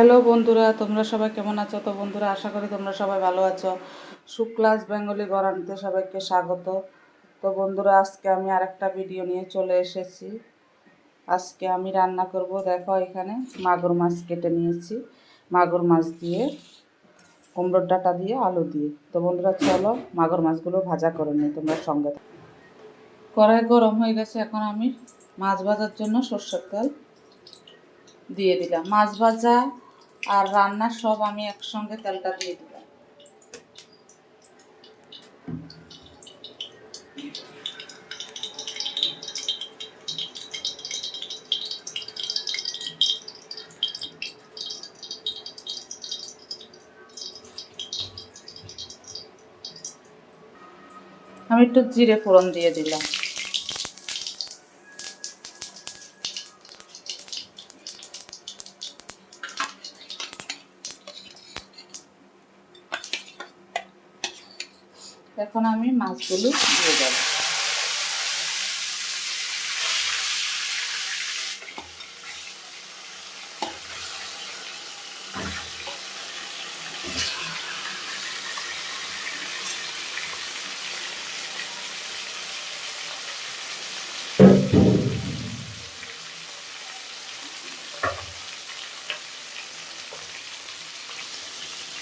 Hello বন্ধুরা, তোমরা সবাই কেমন আছো? তো বন্ধুরা, আশা করি তোমরা সবাই ভালো আছো। শুক্লাস বেঙ্গলি গরানিতে সবাইকে স্বাগত। তো বন্ধুরা, আজকে আমি আরেকটা ভিডিও নিয়ে চলে এসেছি। আজকে আমি রান্না করব, দেখো এখানে মাগুর মাছ কেটে নিয়েছি। মাগুর মাছ দিয়ে, কুমড়োর ডাটা দিয়ে, আলু দিয়ে। তো বন্ধুরা, চলো মাগুর মাছগুলো ভাজা করে নিই তোমরা সঙ্গে। কড়াই গরম হয়ে গেছে, এখন আমি মাছ ভাজার জন্য সর্ষের তেল দিয়ে দিলাম। মাছ ভাজা আর রান্না সব আমি একসঙ্গে তেলটা দিয়ে দিলাম। আমি একটু জিরে ফোড়ন দিয়ে দিলাম। এখন আমি মাছগুলো দিয়ে দেব।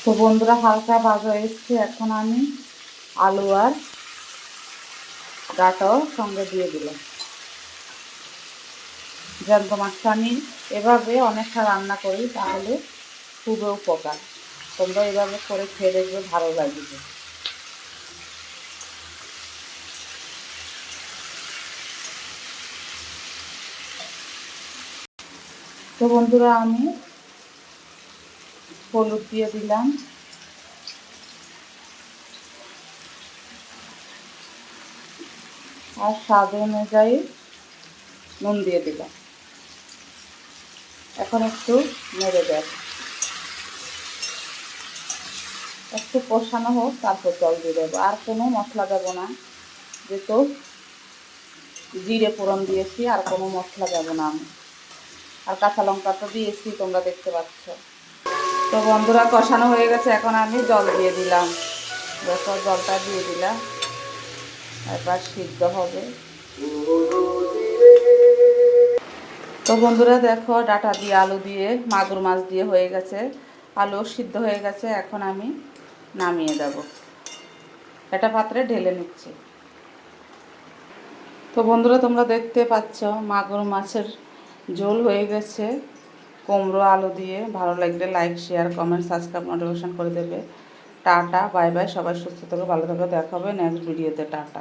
তো বন্ধুরা হালকা ভাজা এসছে। এখন আমি আলু আর ডাটাও সঙ্গে দিয়ে দিলাম। জ্যান্ত মাছটা আমি এভাবে অনেকটা রান্না করি, তাহলে খুবই উপকার। তোমরা এভাবে করে খেয়ে দেখবে, ভালো লাগবে। তো বন্ধুরা, আমি হলুদ দিয়ে দিলাম। আর স্বাদ অনুযায়ী নুন দিয়ে দিলাম এখন একটু নেড়ে দেব। একটু কষানো হোক, তারপর জল দিয়ে দেবো। আর কোনো মশলা দেবো না। যেহেতু জিরে ফোড়ন দিয়েছি, আর কোনো মশলা দেবো না আমি। আর কাঁচা লঙ্কা তো দিয়েছি, তোমরা দেখতে পাচ্ছ। তো বন্ধুরা, কষানো হয়ে গেছে। এখন আমি জল দিয়ে দিলাম। দেখো, জলটা দিয়ে দিলাম। এবার সিদ্ধ হবে। তো বন্ধুরা দেখো, ডাটা দিয়ে আলু দিয়ে, মাগুর মাছ দিয়ে হয়ে গেছে। আলু সিদ্ধ হয়ে গেছে, এখন আমি নামিয়ে দেব। এটা পাত্রে ঢেলে নিচ্ছি। তো বন্ধুরা, তোমরা দেখতে পাচ্ছ, মাগুর মাছের ঝোল হয়ে গেছে। কুমড়ো, আলু দিয়ে। ভালো লাগলে like share comment subscribe notification করে দেবে। টাটা বাই বাই সবাই সুস্থ থাকো ভালো থাকো দেখা হবে নেক্সট ভিডিওতে টাটা।